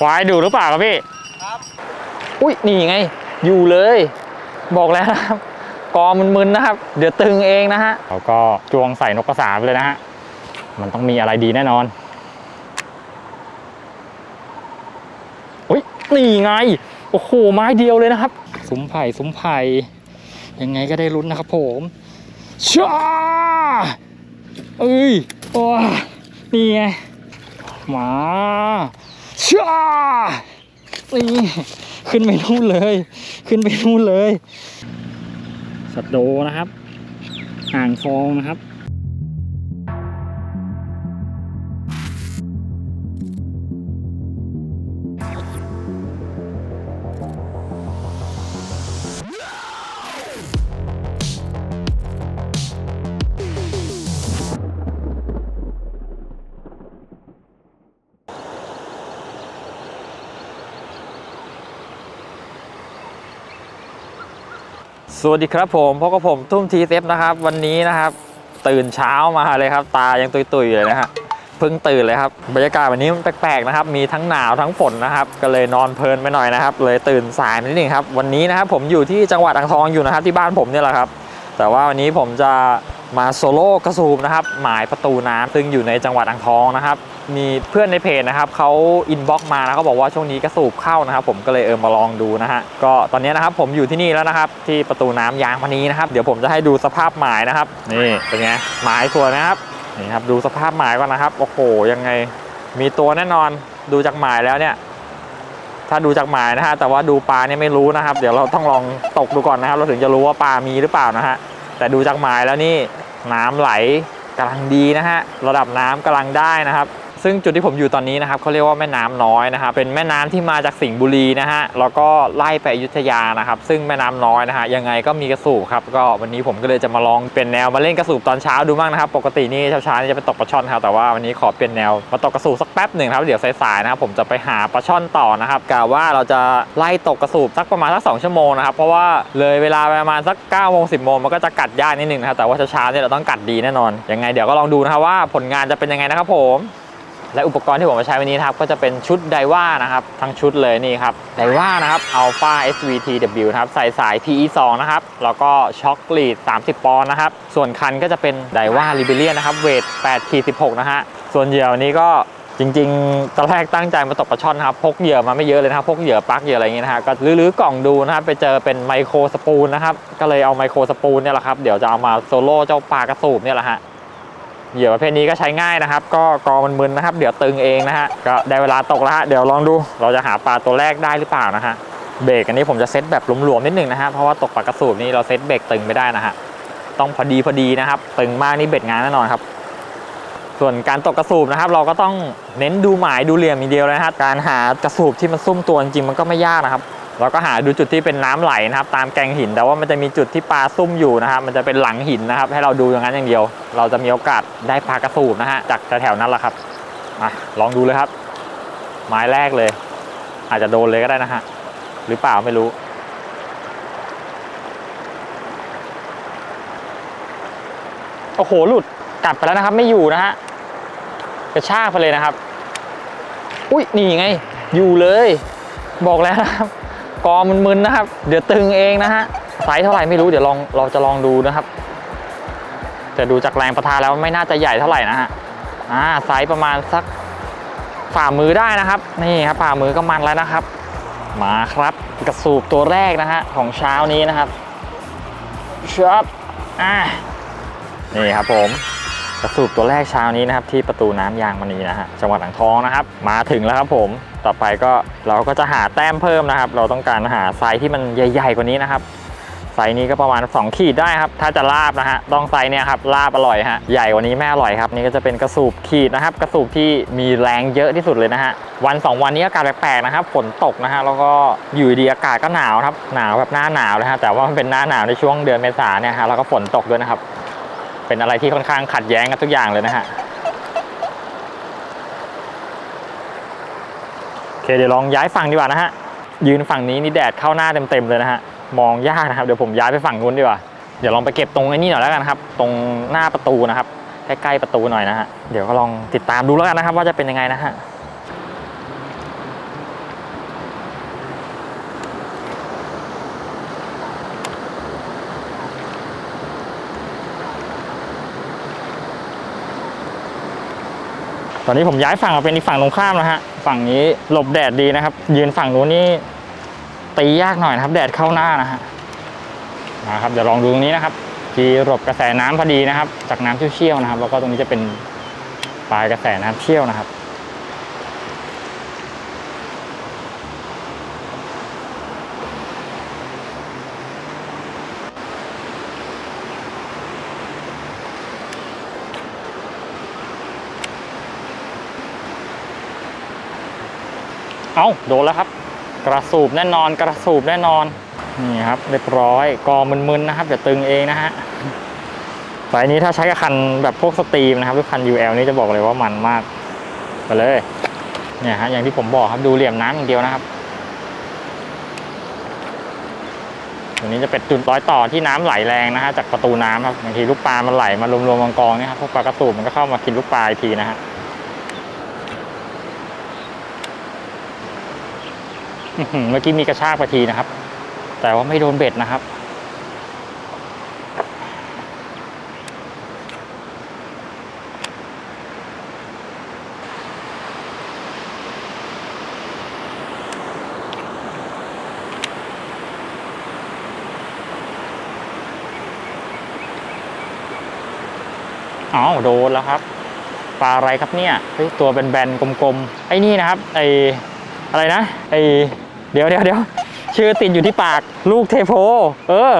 ควายดูหรือเปล่าครับพี่อุ้ยนี่ไง อยู่เลย บอกแล้วนะครับกอมึนๆนะครับ เดี๋ยวตึงเองนะฮะเราก็จวงใส่นกกระสาไปเลยนะฮะมันต้องมีอะไรดีแน่นอนอุ้ยนี่ไงโอ้โหไม้เดียวเลยนะครับซุ้มไผ่ซุ้มไผ่ยังไงก็ได้ลุ้นนะครับผมช้าเอ้ยโอ้ยนี่ไงมา ช้านี่ขึ้นไปนู่นเลย ขึ้นไปนู่นเลย สัตว์โดนะครับ อ่างทองนะครับ สวัสดีครับผมพบกับผมทุ่มทีเซฟนะครับ วันนี้นะครับ ตื่นเช้ามาเลยครับ ตายังตุยๆเลยนะฮะเพิ่งตื่นเลยครับบรรยากาศวันนี้มันแปลกๆนะครับ มีทั้งหนาวทั้งฝนนะครับ ก็เลยนอนเพลินไปหน่อยนะครับ เลยตื่นสายนิดนึงครับวันนี้นะครับผมอยู่ที่จังหวัดอ่างทองอยู่นะครับที่บ้านผมเนี่ยแหละครับ แต่ว่าวันนี้ผมจะ มาโซโล่กระสูบนะครับหมายประตูน้ำซึ่งอยู่ในจังหวัดอ่างทองนะครับ มีเพื่อนในเพจนะครับเขาอินบ็อกมานะเขาบอกว่าช่วงนี้กระสูบเข้านะครับ ผมก็เลยเออมาลองดูนะฮะก็ตอนนี้นะครับผมอยู่ที่นี่แล้วนะครับ ที่ประตูน้ำยางมณีนะครับ เดี๋ยวผมจะให้ดูสภาพหมายนะครับนี่เป็นไงหมายสวยนะครับนี่ครับดูสภาพหมายก่อนนะครับโอ้โหยังไง มีตัวแน่นอนดูจากหมายแล้วเนี่ยถ้าดูจากหมายนะฮะแต่ว่าดูปลาเนี่ยไม่รู้นะครับ เดี๋ยวเราต้องลองตกดูก่อนนะครับ เราถึงจะรู้ว่าปลามีหรือเปล่านะฮะ แต่ดูจากหมายแล้วนี่น้ำไหลกำลังดีนะฮะ ระดับน้ำกำลังได้นะครับ ซึ่งจุดที่ผมอยู่ตอนนี้นะครับเขาเรียกว่าแม่น้ำน้อยนะครับเป็นแม่น้ำที่มาจากสิงห์บุรีนะฮะแล้วก็ไล่ไปอยุธยานะครับ ซึ่งแม่น้ำน้อยนะฮะยังไงก็มีกระสูบครับก็วันนี้ผมก็เลยจะมาลองเปลี่ยนแนวมาเล่นกระสูบตอนเช้าดูบ้างนะครับ ปกตินี่เช้าๆนี่จะไปตกปลาช่อนครับแต่ว่าวันนี้ขอเปลี่ยนแนวมาตกกระสูบสักแป๊บหนึ่งครับเดี๋ยวสายๆนะครับผมจะไปหาปลาช่อนต่อนะครับกะว่าเราจะไล่ตกกระสูบสักประมาณสักสองชั่วโมงนะครับเพราะว่าเลยเวลาประมาณสัก9ก้าโมงสิบโมงมันก็จะกัดยากนิดนึงนะครับแต่ว่าเช้าๆเนี่ยเราต้องกัดดีแน่นอนยังไงเดี๋ยวก็ลองดูนะครับว่าผลงานจะเป็นยังไงนะครับผม และอุปกรณ์ที่ผมมาใช้วันนี้นะครับก็จะเป็นชุดไดว่านะครับทั้งชุดเลยนี่ครับไดว่านะครับ Alpha SVTW นะครับใส่สาย PE 2 นะครับแล้วก็ช็อคลีด 30 ปอนด์นะครับส่วนคันก็จะเป็นไดว่า r ิเบเลียนะครับเวท8ขีด16 นะฮะส่วนเหยื่อวันนี้ก็จริงๆ ตอนแรกตั้งใจมาตกปลาช่อนนะครับ พกเหยื่อมาไม่เยอะเลยนะครับ พกเหยื่อปลักเหยื่ออะไรอย่างเงี้ยนะฮะ ก็ลื้อๆกล่องดูนะครับ ไปเจอเป็นไมโครสปูลนะครับ ก็เลยเอาไมโครสปูลเนี่ยแหละครับ เดี๋ยวจะเอามาโซโล่เจ้าปลากระสูบเนี่ยแหละฮะ เหยื่อประเภทนี้ก็ใช้ง่ายนะครับ ก็กอมันมึนนะครับ เดี๋ยวตึงเองนะฮะก็ได้เวลาตกแล้วฮะเดี๋ยวลองดู เราจะหาปลาตัวแรกได้หรือเปล่านะฮะเบรกอันนี้ผมจะเซตแบบหลวมๆนิดหนึงนะฮะเพราะว่าตกปลากระสูบนี่เราเซตเบรกตึงไม่ได้นะฮะต้องพอดีพอดีนะครับ ตึงมากนี่เบ็ดงานแน่นอนครับ ส่วนการตกกระสูบนะครับ เราก็ต้องเน้นดูหมายดูเหลี่ยมอย่างเดียวเลยนะครับการหากระสูบที่มันซุ่มตัวจริงมันก็ไม่ยากนะครับ เราก็หาดูจุดที่เป็นน้ำไหลนะครับ ตามแกงหิน แต่ว่ามันจะมีจุดที่ปลาซุ่มอยู่นะครับ มันจะเป็นหลังหินนะครับ ให้เราดูอย่างนั้นอย่างเดียว เราจะมีโอกาสได้ปลากระสูบนะฮะจากแถวๆนั้นแหละครับอะลองดูเลยครับ ไม้แรกเลย อาจจะโดนเลยก็ได้นะฮะหรือเปล่าไม่รู้โอ้โหหลุดกลับไปแล้วนะครับ ไม่อยู่นะฮะกระชากไปเลยนะครับ อุ้ยนี่ไง อยู่เลย บอกแล้วนะครับ กอมึนๆนะครับ เดี๋ยวตึงเองนะฮะไซส์เท่าไหร่ไม่รู้เดี๋ยวลองเราจะลองดูนะครับ แต่ดูจากแรงประทานแล้วไม่น่าจะใหญ่เท่าไหร่นะฮะอ่าไซส์ประมาณสักฝ่ามือได้นะครับ นี่ครับฝ่ามือก็มันแล้วนะครับ มาครับกระสูบตัวแรกนะฮะของเช้านี้นะครับชับอ่านี่ครับผมกระสูบตัวแรกเช้านี้นะครับที่ประตูน้ำยางมณีนะฮะจังหวัดอ่างทองนะครับ มาถึงแล้วครับผม ต่อไปก็เราก็จะหาแต้มเพิ่มนะครับ เราต้องการหาไซส์ที่มันใหญ่ ๆ กว่านี้นะครับไซส์นี้ก็ประมาณ 2 ขีดได้ครับ ถ้าจะลาบนะฮะต้องไซส์เนี่ยครับลาบอร่อยฮะใหญ่กว่านี้ไม่อร่อยครับ นี่ก็จะเป็นกระสูบขีดนะครับ กระสูบที่มีแรงเยอะที่สุดเลยนะฮะวัน 2 วันนี้อากาศแปลกๆนะครับฝนตกนะฮะแล้วก็อยู่ดีอากาศก็หนาวครับหนาวแบบหน้าหนาวเลยฮะแต่ว่ามันเป็นหน้าหนาวในช่วงเดือนเมษาเนี่ยฮะแล้วก็ฝนตกด้วยนะครับ เป็นอะไรที่ค่อนข้างขัดแย้งกันทุกอย่างเลยนะฮะ โอเค เดี๋ยวลองย้ายฝั่งดีกว่านะฮะ ยืนฝั่งนี้นี่แดดเข้าหน้าเต็มๆเลยนะฮะ มองยากนะครับ เดี๋ยวผมย้ายไปฝั่งนู้นดีกว่า เดี๋ยวลองไปเก็บตรงไอ้นี่หน่อยแล้วกันครับ ตรงหน้าประตูนะครับ ใกล้ๆประตูหน่อยนะฮะ เดี๋ยวก็ลองติดตามดูแล้วกันนะครับ ว่าจะเป็นยังไงนะฮะ ตอนนี้ผมย้ายฝั่งมาเป็นอีกฝั่งตรงข้ามนะฮะ ฝั่งนี้หลบแดดดีนะครับ ยืนฝั่งนู้นนี่ตียากหน่อยนะครับ แดดเข้าหน้านะฮะนะครับเดี๋ยวลองดูตรงนี้นะครับ ที่หลบกระแสน้ำพอดีนะครับ จากน้ำเชี่ยวๆนะครับ แล้วก็ตรงนี้จะเป็นปลายกระแสน้ำเชี่ยวนะครับ เอาโดนแล้วครับ กระสูบแน่นอนกระสูบแน่นอนนี่ครับเรียบร้อยกอมึนๆนะครับอย่าตึงเองนะฮะสายนี้ถ้าใช้กับคันแบบพวกสตรีมนะครับหรือคัน UL นี่จะบอกเลยว่ามันมากไปเลยเนี่ยฮะอย่างที่ผมบอกครับดูเหลี่ยมน้ำอย่างเดียวนะครับตัวนี้จะเป็นจุดร้อยต่อที่น้ำไหลแรงนะฮะจากประตูน้ำครับบางทีลูกปลามันไหลมารวมๆกองๆนี่ครับพวกปลากระสูบมันก็เข้ามากินลูกปลาอีกทีนะฮะ อื้อหือ เมื่อกี้มีกระชากไปทีนะครับ แต่ว่าไม่โดนเบ็ดนะครับอ๋อโดนแล้วครับ ปลาอะไรครับเนี่ยตัวเป็นแบนๆกลมๆ ไอ้นี่นะครับ ไออะไรนะ ไอ เดี๋ยวเดี๋ยวเดี๋ยวชื่อติดอยู่ที่ปากลูกเทโพ เออ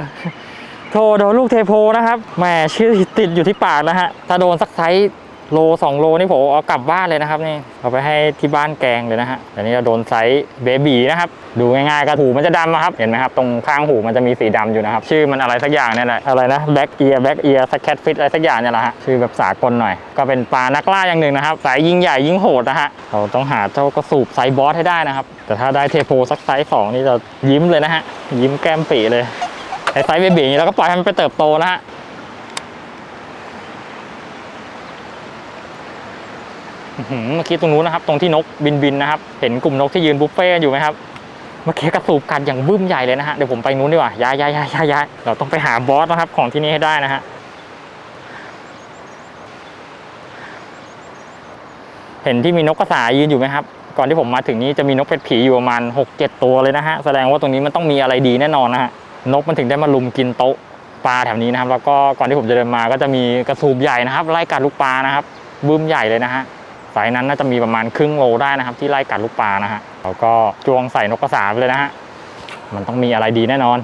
โทโดนลูกเทโพนะครับแหมชื่อติดอยู่ที่ปากนะฮะถ้าโดนสักไซส์ โลสองโลนี่ผมเอากลับบ้านเลยนะครับนี่เอาไปให้ที่บ้านแกงเลยนะฮะแต่นี่เราโดนไซส์เบบีนะครับดูง่ายๆกระหูมันจะดำนะครับเห็นไหมครับตรงข้างหูมันจะมีสีดำอยู่นะครับชื่อมันอะไรสักอย่างเนี่ยแหละอะไรนะแบ็กเอียร์แบ็กเอียร์สแคทฟิตอะไรสักอย่างเนี่ยแหละฮะชื่อแบบสากลหน่อย ก็เป็นปลานักล่าอย่างหนึ่งนะครับสายยิงใหญ่ยิงโหดนะฮะเราต้องหาเจ้ากระสูบไซส์บอสให้ได้นะครับแต่ถ้าได้เทโพสักไซส์สองนี่จะยิ้มเลยนะฮะยิ้มแก้มปีเลยไอไซส์เบบีอย่างนี้เราก็ปล่อยให้มันไปเติบโตนะฮะ อื้อหือ เมื่อกี้ตรงนู้นนะครับ ตรงที่นกบินบินนะครับ เห็นกลุ่มนกที่ยืนบุฟเฟ่ต์อยู่ไหมครับ เมื่อกี้กระสูบกัดอย่างบึ้มใหญ่เลยนะฮะ เดี๋ยวผมไปนู้นดีกว่าย้ายย้ายย้ายย้ายย้ายเราต้องไปหาบอสนะครับ ของที่นี่ให้ได้นะฮะ เห็นที่มีนกกระสายืนอยู่ไหมครับ ก่อนที่ผมมาถึงนี้จะมีนกเป็ดผีอยู่ประมาณ6 7 ตัวเลยนะฮะ แสดงว่าตรงนี้มันต้องมีอะไรดีแน่นอนนะฮะ นกมันถึงได้มาลุมกินโต๊ะปลาแถวนี้นะครับ แล้วก็ก่อนที่ผมจะเดินมาก็จะมีกระสูบใหญ่นะครับ ไล่กัดลูกปลานะครับ บึ้มใหญ่เลยนะฮะ สายนั้นน่าจะมีประมาณครึ่งโลได้นะครับ ที่ไล่กัดลูกปลานะฮะแล้วก็จวงใส่นกกระสาไปเลยนะฮะมันต้องมีอะไรดีแน่นอน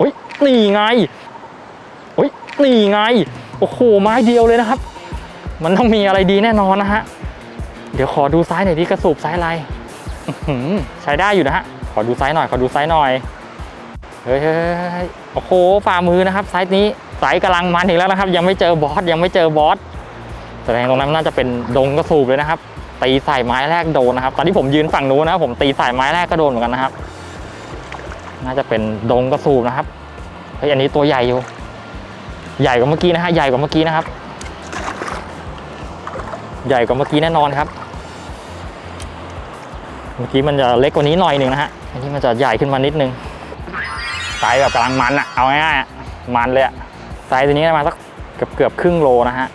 อุ้ยนี่ไงอุ้ยนี่ไงโอ้โหไม้เดียวเลยนะครับ มันต้องมีอะไรดีแน่นอนนะฮะเดี๋ยวขอดูซ้ายหน่อยที่กระสูบซ้ายอะไรใช้ได้อยู่นะฮะขอดูซ้ายหน่อยขอดูซ้ายหน่อย เฮ้ยโอ้โหฝ่ามือนะครับไซส์นี้ไซส์กำลังมันอีกแล้วนะครับ ยังไม่เจอบอสยังไม่เจอบอสแสดงตรงนั้นน่าจะเป็นดงกระสูบเลยนะครับ ตีใส่ไม้แรกโดนนะครับ ตอนที่ผมยืนฝั่งนู้นนะผมตีใส่ไม้แรกก็โดนเหมือนกันนะครับ น่าจะเป็นดงกระสูบนะครับเฮ้ยอันนี้ตัวใหญ่อยู่ ใหญ่กว่าเมื่อกี้นะฮะใหญ่กว่าเมื่อกี้นะครับ ใหญ่กว่าเมื่อกี้แน่นอนครับ เมื่อกี้มันจะเล็กกว่านี้หน่อยหนึ่งนะฮะอันนี้มันจะใหญ่ขึ้นมานิดนึง ไซส์แบบกำลังมันอะเอาง่ายๆมันเลยอะไซส์ตัวนี้ประมาณสักเกือบเกือบครึ่งโลนะฮะ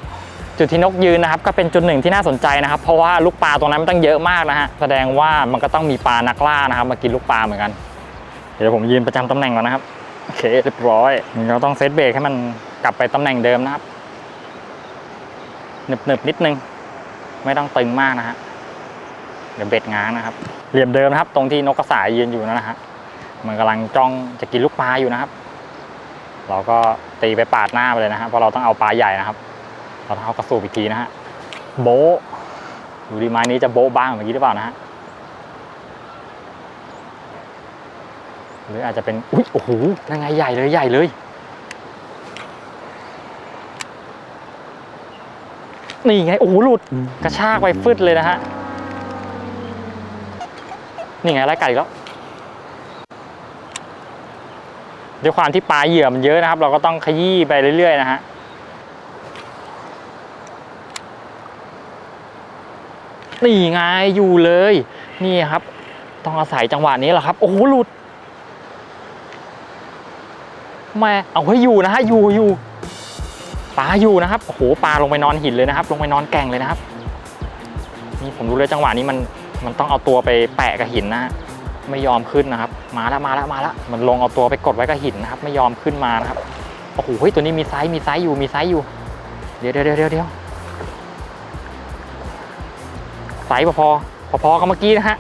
จุดที่นกยืนนะครับก็เป็นจุดหนึ่งที่น่าสนใจนะครับ เพราะว่าลูกปลาตรงนั้นมันตั้งเยอะมากนะฮะแสดงว่ามันก็ต้องมีปลานักล่านะครับ มากินลูกปลาเหมือนกัน เดี๋ยวผมยืนประจำตำแหน่งก่อนนะครับโอเคเรียบร้อยเราต้องเซตเบรกให้มันกลับไปตำแหน่งเดิมนะครับหนึบหนึบๆนิดนึง ไม่ต้องตึงมากนะฮะเดี๋ยวเบ็ดง้างนะครับเหลี่ยมเดิมนะครับ ตรงที่นกกระสายยืนอยู่นั่นนะฮะ มันกำลังจ้องจะกินลูกปลาอยู่นะครับ เราก็ตีไปปาดหน้าไปเลยนะฮะเพราะเราต้องเอาปลาใหญ่นะครับ เราต้องเอากระสูบอีกทีนะฮะโบดูดีไม้นี้จะโบบ้างเมื่อกี้หรือเปล่านะฮะหรืออาจจะเป็นอุ้ยโอ้โหนั่นไงใหญ่เลยใหญ่เลยนี่ไงโอ้โหหลุดกระชากไปฟึดเลยนะฮะนี่ไงไล่กัดอีกแล้ว ด้วยความที่ปลาเหยื่อมันเยอะนะครับ เราก็ต้องขยี้ไปเรื่อยๆนะฮะนี่ไงอยู่เลย นี่ครับ ต้องอาศัยจังหวะนี้แหละครับ โอ้โหหลุดแม่เอาให้อยู่นะฮะอยู่อยู่ปลาอยู่นะครับโอ้โหปลาลงไปนอนหินเลยนะครับ ลงไปนอนแก่งเลยนะครับ นี่ผมรู้เลยจังหวะนี้มันมันต้องเอาตัวไปแปะกับหินนะฮะไม่ยอมขึ้นนะครับ มาแล้วมาแล้วมาแล้วมันลงเอาตัวไปกดไว้กับหินนะครับ ไม่ยอมขึ้นมานะครับโอ้โหเฮ้ยตัวนี้มีไซส์มีไซส์อยู่มีไซส์อยู่ เดี๋ยวเดี๋ยวเดี๋ยวเดี๋ยวไซส์พอพอพอกับเมื่อกี้นะฮะ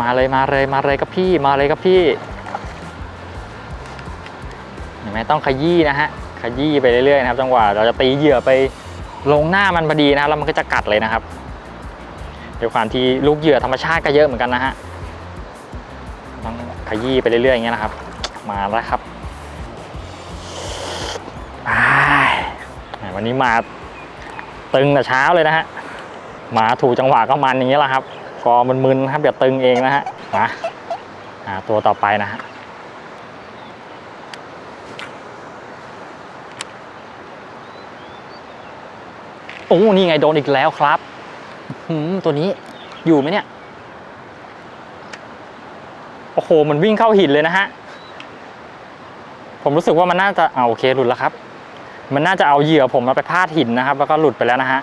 มาเลยมาเลยมาเลยกับพี่มาเลยกับพี่เห็นไหมต้องขยี้นะฮะขยี้ไปเรื่อยๆนะครับจังหวะเราจะตีเหยื่อไปลงหน้ามันพอดีนะครับแล้วมันก็จะกัดเลยนะครับ ด้วยความที่ลูกเหยื่อธรรมชาติก็เยอะเหมือนกันนะฮะต้องขยี้ไปเรื่อยๆอย่างเงี้ยนะครับ มาแล้วครับไปวันนี้มาตึงแต่เช้าเลยนะฮะมาถูกจังหวะก็มันอย่างเงี้ยแหละครับกอมึนๆนะครับอย่าตึงเองนะฮะมาตัวต่อไปนะฮะโอ้นี่ไงโดนอีกแล้วครับ ตัวนี้อยู่ไหมเนี่ย โอ้โห มันวิ่งเข้าหินเลยนะฮะ ผมรู้สึกว่ามันน่าจะเอาโอเคหลุดแล้วครับ มันน่าจะเอาเหยื่อผมมาไปพาดหินนะครับ แล้วก็หลุดไปแล้วนะฮะ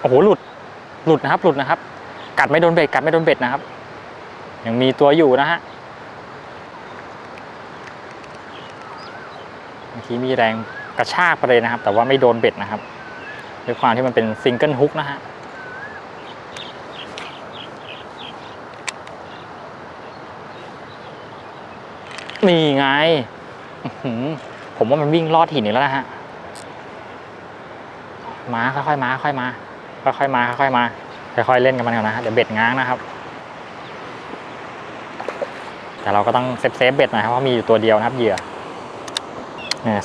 โอ้โหหลุดหลุดนะครับ หลุดนะครับ กัดไม่โดนเบ็ดกัดไม่โดนเบ็ดนะครับ ยังมีตัวอยู่นะฮะ เมื่อ กี้มีแรงกระชากไปเลยนะครับ แต่ว่าไม่โดนเบ็ดนะครับด้วยความที่มันเป็นซิงเกิลฮุกนะฮะนี่ไง ผมว่ามันวิ่งลอดหินอีกแล้วนะฮะ มาค่อยๆมาค่อยมาค่อยๆมาค่อยๆมาค่อยๆเล่นกับมันก่อนนะฮะเดี๋ยวเบ็ดง้างนะครับ แต่เราก็ต้องเซฟเซฟเบ็ดหน่อยครับเพราะมีอยู่ตัวเดียวนะครับเหยื่อ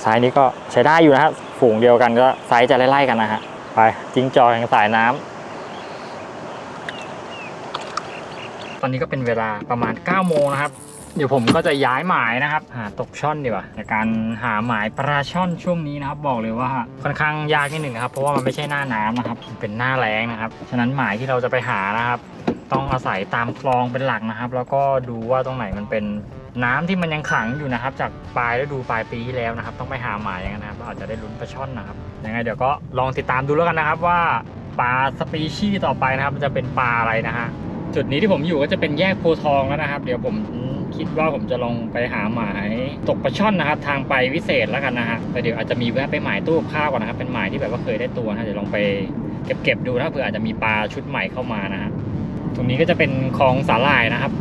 ไซส์นี้ก็ใช้ได้อยู่นะฮะฝูงเดียวกันก็ไซส์จะไล่ๆกันนะฮะไปจิงจอยแห่งสายน้ำตอนนี้ก็เป็นเวลาประมาณ9โมงนะครับเดี๋ยวผมก็จะย้ายหมายนะครับหาตกช่อนดีกว่าในการหาหมายปลาช่อนช่วงนี้นะครับ บอกเลยว่าค่อนข้างยากนิดหนึ่งนะครับเพราะว่ามันไม่ใช่หน้าน้ำนะครับเป็นหน้าแล้งนะครับฉะนั้นหมายที่เราจะไปหานะครับ ต้องอาศัยตามคลองเป็นหลักนะครับ แล้วก็ดูว่าตรงไหนมันเป็น น้ำที่มันยังขังอยู่นะครับ จากปลายฤดูปลายปีที่แล้วนะครับ ต้องไปหาหมายอย่างนั้นนะครับเราอาจจะได้ลุ้นปลาช่อนนะครับยังไงเดี๋ยวก็ลองติดตามดูแล้วกันนะครับว่าปลาสปีชีส์ต่อไปนะครับจะเป็นปลาอะไรนะฮะจุดนี้ที่ผมอยู่ก็จะเป็นแยกโพทองแล้วนะครับ เดี๋ยวผมคิดว่าผมจะลองไปหาหมายตกปลาช่อนนะครับ ทางไปวิเศษแล้วกันนะฮะแต่เดี๋ยวอาจจะมีแวะไปหมายตู้ข้าวก่อนนะครับ เป็นหมายที่แบบว่าเคยได้ตัวนะเดี๋ยวลองไปเก็บๆดูนะเผื่ออาจจะมีปลาชุดใหม่เข้ามานะฮะตรงนี้ก็จะเป็นคลองสาหร่ายนะครับ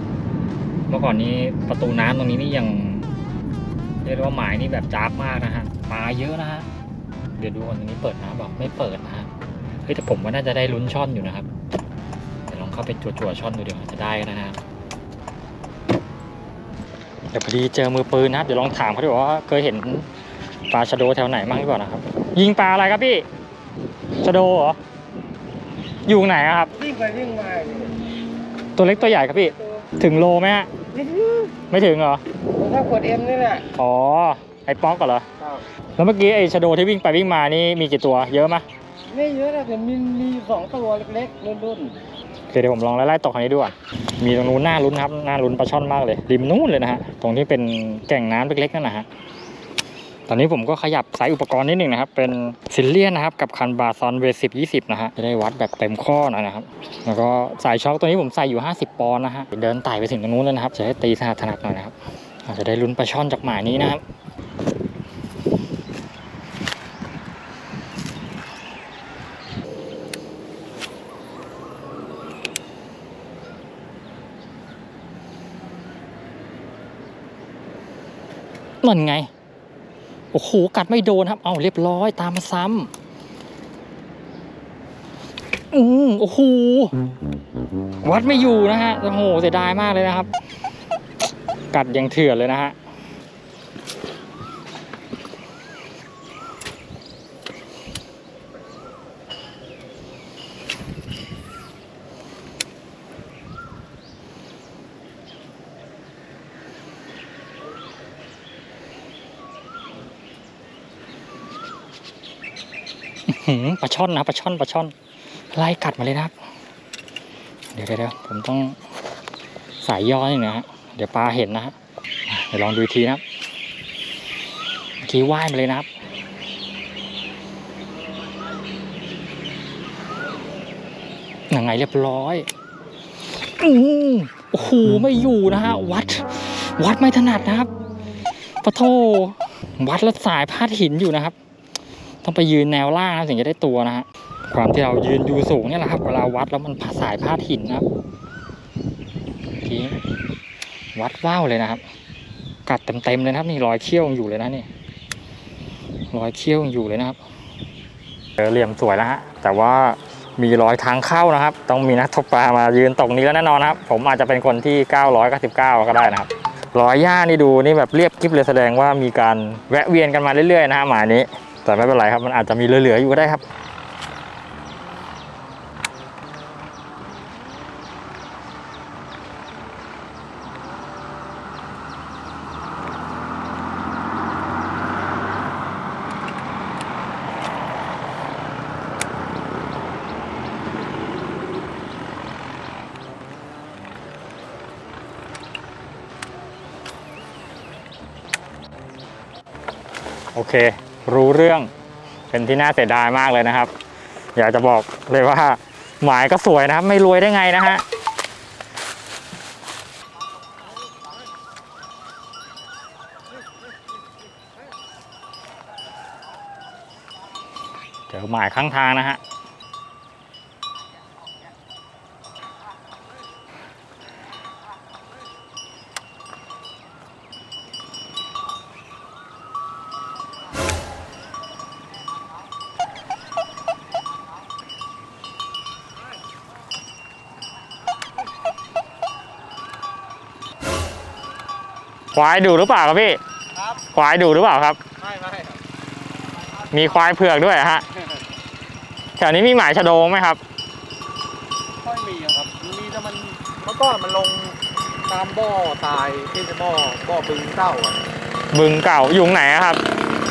เมื่อก่อนนี้ประตูน้ำตรงนี้นี่ยังเรียกได้ว่าหมายนี่แบบจ้าบมากนะฮะปลาเยอะนะฮะเดี๋ยวดูก่อนตรงนี้เปิดน้ำบอกไม่เปิดนะฮะเฮ้ยแต่ผมว่าน่าจะได้ลุ้นช่อนอยู่นะครับเดี๋ยวลองเข้าไปจั่วๆช่อนดูเดี๋ยวอาจจะได้ก็นะฮะเดี๋ยวพอดีเจอมือปืนนะครับเดี๋ยวลองถามเขาดูว่าเคยเห็นปลาชะโดแถวไหนบ้างหรือเปล่านะครับ ยิงปลาอะไรครับพี่ชะโดเหรออยู่ไหนอะครับวิ่งไปวิ่งมาตัวเล็กตัวใหญ่ครับพี่ ถึงโลไหมฮะ ไม่ถึงเหรอถ้ากดเอ็มนี่แหละอ๋อไอ้ป๊อกเหรอครับแล้วเมื่อกี้ไอ้ชะโดที่วิ่งไปวิ่งมานี่มีกี่ตัวเยอะไหมไม่เยอะนะแต่มีมีสองตัวเล็กๆรุ่นโอเคเดี๋ยวผมลองไล่ๆตกทางนี้ดูก่อนมีตรงนู้นหน้าลุ้นครับหน้าลุ้นปลาช่อนมากเลย ริมนู้นเลยนะฮะตรงที่เป็นแก่งน้ำเล็กๆนั่นนะฮะ ตอนนี้ผมก็ขยับสายอุปกรณ์นิดหนึ่งนะครับ เป็นซิลเลียนนะครับ กับคันบาซอนเวสิบยี่สิบนะฮะ จะได้วัดแบบเต็มข้อหน่อยนะครับ แล้วก็สายช็อคตัวนี้ผมใส่อยู่ 50 ปอนด์นะฮะ เดินไต่ไปถึงตรงนู้นเลยนะครับ จะได้ตีถนัดถนัดหน่อยนะครับ อาจจะได้ลุ้นปลาช่อนจากหมายนี้นะครับนั่นไง โอ้โหกัดไม่โดนครับ เอาเรียบร้อยตามมาซ้ำอืมโอ้โหวัดไม่อยู่นะฮะโอ้โหเสียดายมากเลยนะครับ กัดยังเถื่อนเลยนะฮะ ช่อนนะปลาช่อนปลาช่อนไล่กัดมาเลยนะครับ เดี๋ยวเดี๋ยวผมต้องสายย่อนิดนึงนะฮะเดี๋ยวปลาเห็นนะฮะเดี๋ยวลองดูทีนะครับเมื่อกี้ว่ายมาเลยนะครับยังไงเรียบร้อยอือโอ้โหไม่อยู่นะฮะวัด วัดไม่ถนัดนะครับปะโทวัดแล้วสายพาดหินอยู่นะครับ ต้องไปยืนแนวล่างนะถึงจะได้ตัวนะฮะความที่เรายืนอยู่สูงเนี่ยแหละครับเวลาวัดแล้วมันสายพาดหินนะครับทีวัดว่าวเลยนะครับ กัดเต็มๆเลยนะครับ นี่รอยเขี้ยวอยู่เลยนะนี่รอยเขี้ยวอยู่เลยนะครับเจอเหลี่ยมสวยแล้วฮะแต่ว่ามีรอยทางเข้านะครับ ต้องมีนักตกปลามายืนตรงนี้แล้วแน่นอนนะครับ ผมอาจจะเป็นคนที่ 999 ก็ได้นะครับรอยหญ้านี่ดูนี่แบบเรียบกริบเลยแสดงว่ามีการแวะเวียนกันมาเรื่อยๆนะฮะหมายนี้ แต่ไม่เป็นไรครับ มันอาจจะมีเหลือๆอยู่ก็ได้ครับ โอเค รู้เรื่องเป็น ที่น่าเสียดายมากเลยนะครับ อยากจะบอกเลยว่าหมายก็สวยนะครับ ไม่รวยได้ไงนะฮะเจอหมายข้างทางนะฮะ ควายดูหรือเปล่าครับพี่ครับควายดูหรือเปล่าครับ ไม่ไม่มีควายเผือกด้วยเหรอฮะแถวนี้มีหมายชะโดงไหมครับค่อยมีอะครับมันมีแต่มันเมื่อก่อนมันลงตามบ่อตายที่เป็นบ่อบ่อบึงเต้าอะบึงเก่าอยู่ไหนอะครับ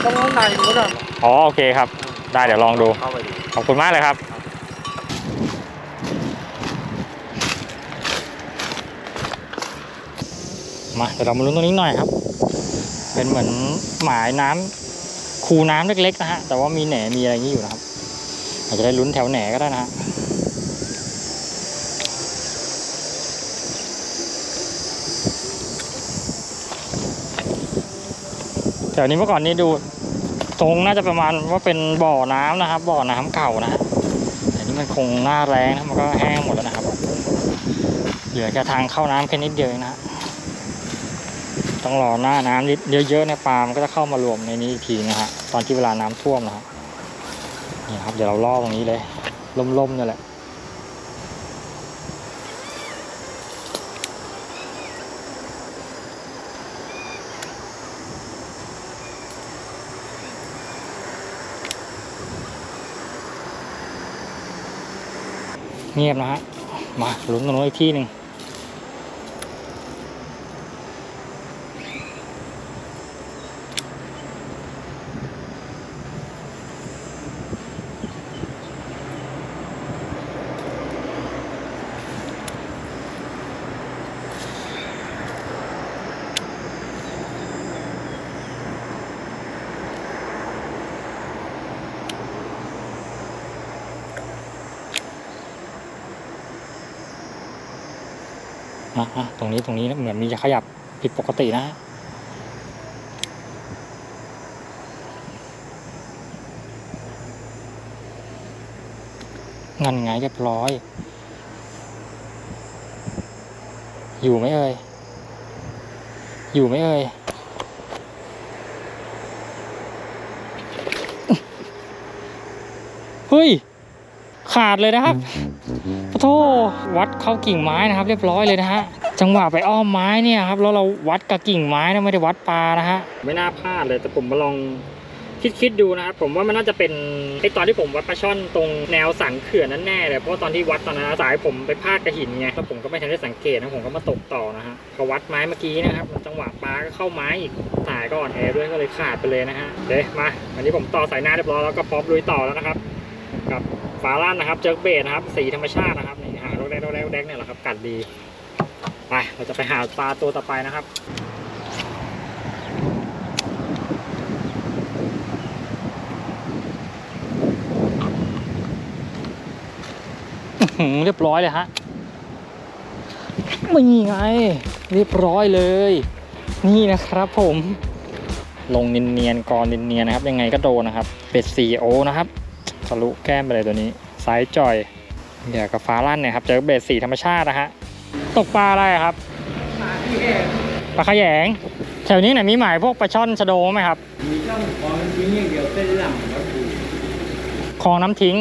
ต้องข้างในนู้นอะอ๋อโอเคครับ ได้เดี๋ยวลองดู เข้าไปดูขอบคุณมากเลยครับ มาเดี๋ยวเรามาลุ้นตรงนี้หน่อยครับ เป็นเหมือนหมายน้ำคูน้ำเล็กๆนะฮะ แต่ว่ามีแหนมีอะไรอย่างนี้อยู่นะครับ อาจจะได้ลุ้นแถวแหนก็ได้นะฮะแถวนี้เมื่อก่อนนี้ดูตรงน่าจะประมาณว่าเป็นบ่อน้ำนะครับ บ่อน้ำเก่านะฮะแต่นี่มันคงหน้าแรงนะมันก็แห้งหมดแล้วนะครับ เหลือแค่ทางเข้าน้ำแค่นิดเดียวเองนะฮะ ต้องรอหน้าน้ำนิดเยอะๆเนี่ยปลามันก็จะเข้ามารวมในนี้อีกทีนะฮะตอนที่เวลาน้ำท่วมนะฮะนี่ครับเดี๋ยวเราล่อตรงนี้เลยล่มๆนี่แหละเงียบนะฮะมาลุ้นตรงนู้ที่หนึ่ง อะตรงนี้ตรงนี้เหมือนมีจะขยับผิดปกตินะงันไงเรียบร้อย อยู่ไหมเอ่ย อยู่ไหมเอ่ย เฮ้ย ขาดเลยนะครับ โทวัดเข้ากิ่งไม้นะครับ เรียบร้อยเลยนะฮะจังหวะไปอ้อมไม้เนี่ยครับแล้วเราวัดกับกิ่งไม้นะไม่ได้วัดปลานะฮะไม่น่าพลาดเลยแต่ผมมาลองคิดคิดดูนะครับผมว่ามันน่าจะเป็นไอตอนที่ผมวัดปลาช่อนตรงแนวสันเขื่อนนั่นแน่เลยเพราะว่าตอนที่วัดตอนนั้นสายผมไปพาดกระหินไงแล้วผมก็ไม่ทันได้สังเกตนะผมก็มาตกต่อนะฮะพอวัดไม้เมื่อกี้นะครับจังหวะปลาก็เข้าไม้อีกสายก็อ่อนแอด้วยก็เลยขาดไปเลยนะฮะเดี๋ยวมาวันนี้ผมต่อสายหน้าเรียบร้อยแล้วก็พร้อมลุยต่อแล้วนะครับ กับฝาล่านนะครับเจิร์กเบสนะครับ สีธรรมชาตินะครับนี่หาโรคได้โรวแดกแดกเนี่ยแหละครับ กัดดี ไปเราจะไปหาปลาตัวต่อไปนะครับเรียบร้อยเลยฮะนี่ไง เรียบร้อยเลย นี่นะครับผม ลงเนียนๆกรเนียนๆนะครับ ยังไงก็โดนนะครับ เป็ดซีโอนะครับ ทะลุแก้มไปเลยตัวนี้ไซส์จอยเดี๋ยวกับฟ้าลั่นเนี่ยครับเจอเบ็ดสีธรรมชาตินะฮะตกปลาอะไรครับปลาขยงแถวนี้ไหนมีหมายพวกปลาช่อนชะโดไหมครับมีช่องคลองทิ้งอย่างเดียวเส้นหลังแล้วคือคลองน้ำทิ้ง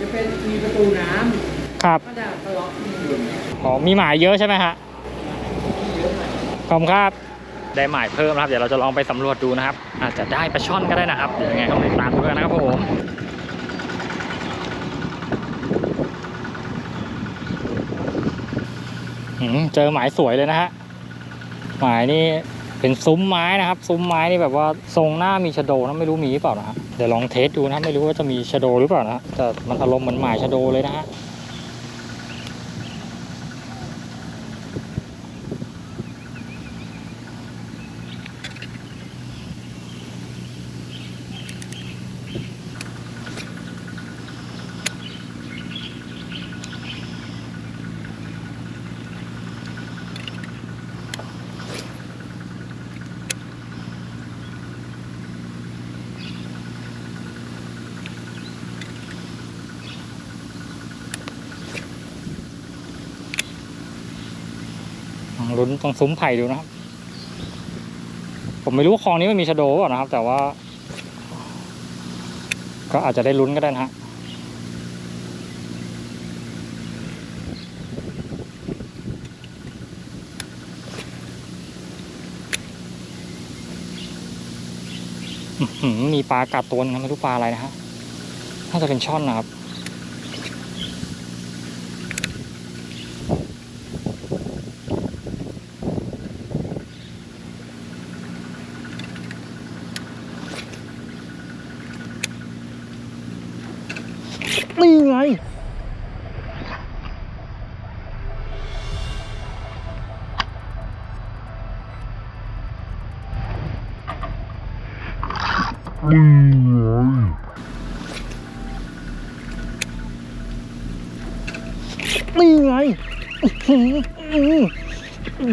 จะเป็นมีประตูน้ครับำก็จะทะเลาะที่อยู่เนี่ยอ๋อมีหมายเยอะใช่ไหมฮะขอบคุณครับได้หมายเพิ่มนะครับ เดี๋ยวเราจะลองไปสำรวจดูนะครับ อาจจะได้ปลาช่อนก็ได้นะครับ เดี๋ยวยังไงต้องติดตามดูกันนะครับผม หืม เจอหมายสวยเลยนะฮะ หมายนี่เป็นซุ้มไม้นะครับ ซุ้มไม้นี่แบบว่าทรงหน้ามีชะโดนะไม่รู้มีหรือเปล่านะเดี๋ยวลองเทสดูนะไม่รู้ว่าจะมีชะโดหรือเปล่านะฮะแต่มันอารมณ์เหมือนหมายชะโดเลยนะฮะ ลุ้นตรงซุ้มไผ่ดูนะครับ ผมไม่รู้ว่าคลองนี้มันมีชะโดเปล่านะครับ แต่ว่า ก็อาจจะได้ลุ้นก็ได้นะฮะมีปลากัดตัวนึงนะไม่รู้ปลาอะไรนะฮะน่าจะเป็นช่อนนะครับ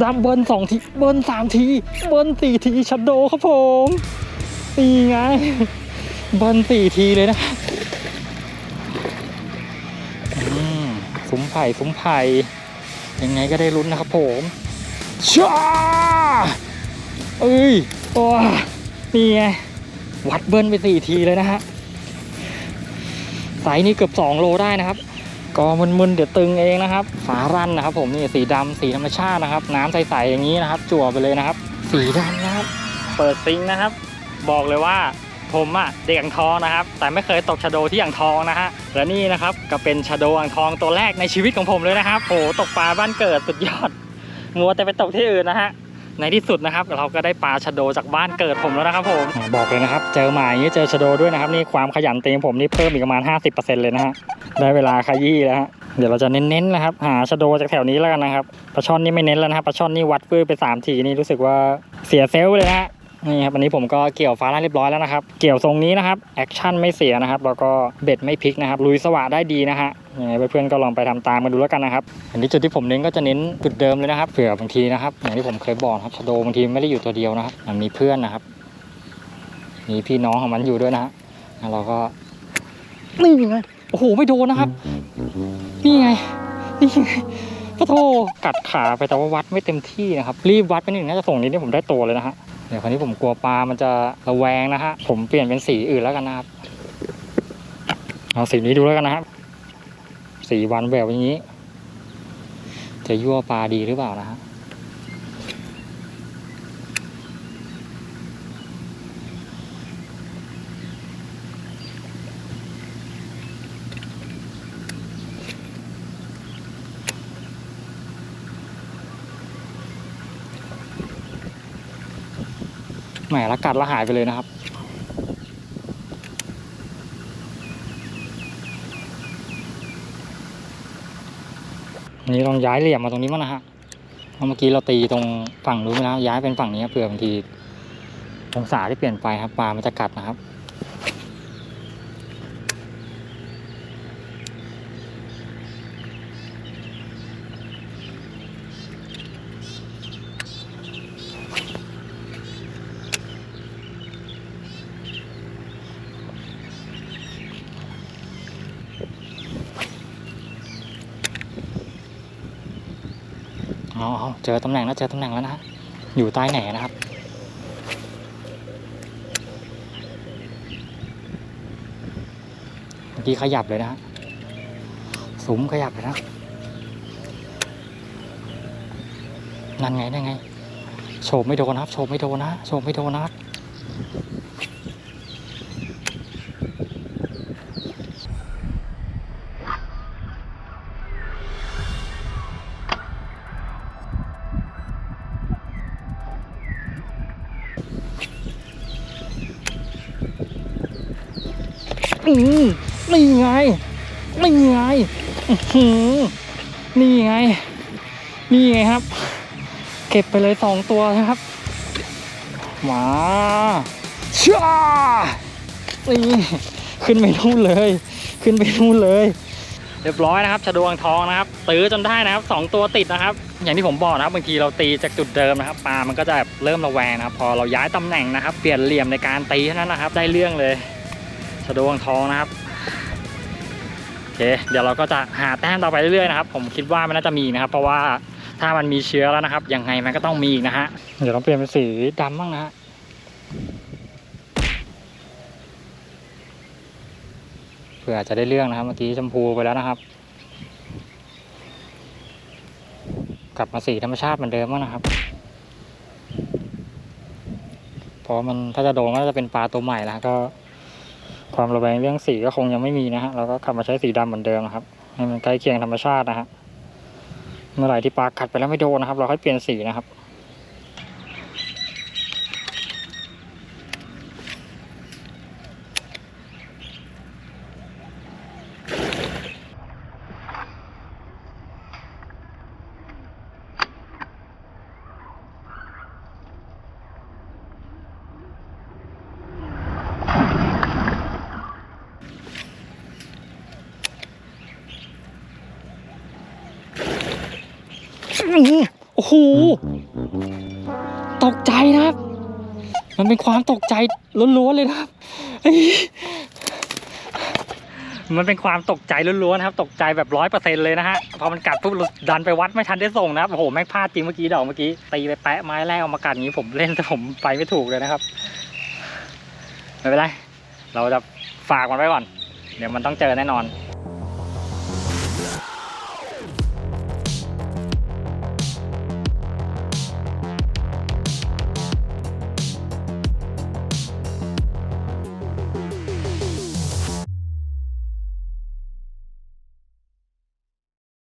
ดับเบิลสองทีเบิลสามทีเบิลสี่ทีชัดโดครับผมนี่ไงเบิลสี่ทีเลยนะอืมซุ้มไผ่ซุ้มไผ่ยังไงก็ได้ลุ้นนะครับผมช้าเอ้ยโอ้นี่ไงวัดเบิ้ลไปสี่ทีเลยนะฮะไซส์นี้เกือบสองโลได้นะครับ ก็มึนๆเดี๋ยวตึงเองนะครับ ฝารั่นนะครับ ผมนี่สีดำสีธรรมชาตินะครับ น้ำใสๆอย่างนี้นะครับ จั่วไปเลยนะครับ สีดำนะครับ เปิดซิงนะครับ บอกเลยว่าผมอะเด็กอ่างทองนะครับ แต่ไม่เคยตกชะโดที่อ่างทองนะฮะและนี่นะครับก็เป็นชะโดอ่างทองตัวแรกในชีวิตของผมเลยนะครับโอ้ตกปลาบ้านเกิดสุดยอดมัวแต่ไปตกที่อื่นนะฮะ ในที่สุดนะครับ เราก็ได้ปลาชะโดจากบ้านเกิดผมแล้วนะครับผมบอกเลยนะครับ เจอหมายอย่างนี้เจอชะโดด้วยนะครับนี่ความขยันเต็มผมนี่เพิ่มอีกประมาณ 50%เลยนะฮะได้เวลาขยี้แล้วฮะเดี๋ยวเราจะเน้นๆนะครับ หาชะโดจากแถวนี้แล้วกันนะครับปลาช่อนนี่ไม่เน้นแล้วนะครับปลาช่อนนี่วัดฟื้นไปสามทีนี่รู้สึกว่าเสียเซลล์เลยนะฮะ นี่ครับอันนี้ผมก็เกี่ยวฟ้าล่างเรียบร้อยแล้วนะครับ เกี่ยวทรงนี้นะครับแอคชั่นไม่เสียนะครับแล้วก็เบ็ดไม่พลิกนะครับลุยสว่างได้ดีนะฮะยังไงเพื่อนๆก็ลองไปทำตามกันดูแล้วกันนะครับ อันนี้จุดที่ผมเน้นก็จะเน้นจุดเดิมเลยนะครับเผื่อบางทีนะครับอย่างที่ผมเคยบอกครับชโดบางทีไม่ได้อยู่ตัวเดียวนะครับมันมีเพื่อนนะครับ มีพี่น้องของมันอยู่ด้วยนะฮะแล้วเราก็นี่ไงโอ้โหไม่โดนนะครับ นี่ไงนี่ไงพระโทกัดขาไปแต่ว่าวัดไม่เต็มที่นะครับ รีบวัดไปนิดนึงน่าจะส่งนี้นี่ผมได้ตัวเลยนะฮะ เดี๋ยวคราวนี้ผมกลัวปลามันจะระแวงนะฮะ ผมเปลี่ยนเป็นสีอื่นแล้วกันนะครับ เอาสีนี้ดูแล้วกันนะครับ สีวันแววอย่างนี้ จะยั่วปลาดีหรือเปล่านะฮะ แหมแล้วกัดแล้วหายไปเลยนะครับ นี้ลองย้ายเหลี่ยมมาตรงนี้มั้งนะฮะเพราะเมื่อกี้เราตีตรงฝั่งนู้นไปแล้วย้ายเป็นฝั่งนี้เผื่อบางทีองศาที่เปลี่ยนไปครับปลามันจะกัดนะครับ อ๋อเจอตำแหน่งแล้วเจอตำแหน่งแล้วนะอยู่ใต้ไหนนะครับ เมื่อกี้ขยับเลยนะฮะสุมขยับเลยนะ นั่นไงนั่นไงโฉบไม่โดนนะครับโฉบไม่โดนนะโฉบไม่โดนนะ นี่ไง นี่ไงนี่ไง นี่ไงครับ เก็บไปเลยสองตัวนะครับ มาช้านี่ขึ้นไปนู่นเลย ขึ้นไปนู่นเลย เรียบร้อยนะครับชะดวงทองนะครับตื้อจนได้นะครับสองตัวติดนะครับ อย่างที่ผมบอกนะครับบางทีเราตีจากจุดเดิมนะครับปลามันก็จะแบบเริ่มระแวงนะครับ พอเราย้ายตำแหน่งนะครับ เปลี่ยนเหลี่ยมในการตีเท่านั้นนะครับ ได้เรื่องเลย ชะดวงทองนะครับโอเคเดี๋ยวเราก็จะหาแต้มต่อไปเรื่อยๆนะครับ ผมคิดว่ามันน่าจะมีนะครับ เพราะว่าถ้ามันมีเชื้อแล้วนะครับยังไงมันก็ต้องมีอีกนะฮะเดี๋ยวเราเปลี่ยนเป็นสีดำบ้างนะฮะเผื่อจะได้เรื่องนะครับ เมื่อกี้ชมพูไปแล้วนะครับ กลับมาสีธรรมชาติเหมือนเดิมบ้างนะครับเพราะมันถ้าจะโดนก็จะเป็นปลาตัวใหม่แล้วก็ ความระแวงเรื่องสีก็คงยังไม่มีนะฮะเราก็กลับมาใช้สีดำเหมือนเดิมนะครับ ให้มันใกล้เคียงธรรมชาตินะฮะเมื่อไหร่ที่ปลากัดไปแล้วไม่โดนนะครับ เราค่อยเปลี่ยนสีนะครับ โอ้โหตกใจนะครับ มันเป็นความตกใจล้วนๆเลยนะครับมันเป็นความตกใจล้วนๆนะครับ ตกใจแบบร้อยเปอร์เซ็นต์เลยนะฮะ พอมันกัดปุ๊บดันไปวัดไม่ทันได้ส่งนะครับโอ้โห แม่งพลาดจริงเมื่อกี้ดอกเมื่อกี้ ตีไปแปะไม้แรกเอามากัดงนี้ผมเล่นแต่ผมไปไม่ถูกเลยนะครับ ไม่เป็นไร เราจะฝากมันไว้ก่อน เดี๋ยวมันต้องเจอแน่นอน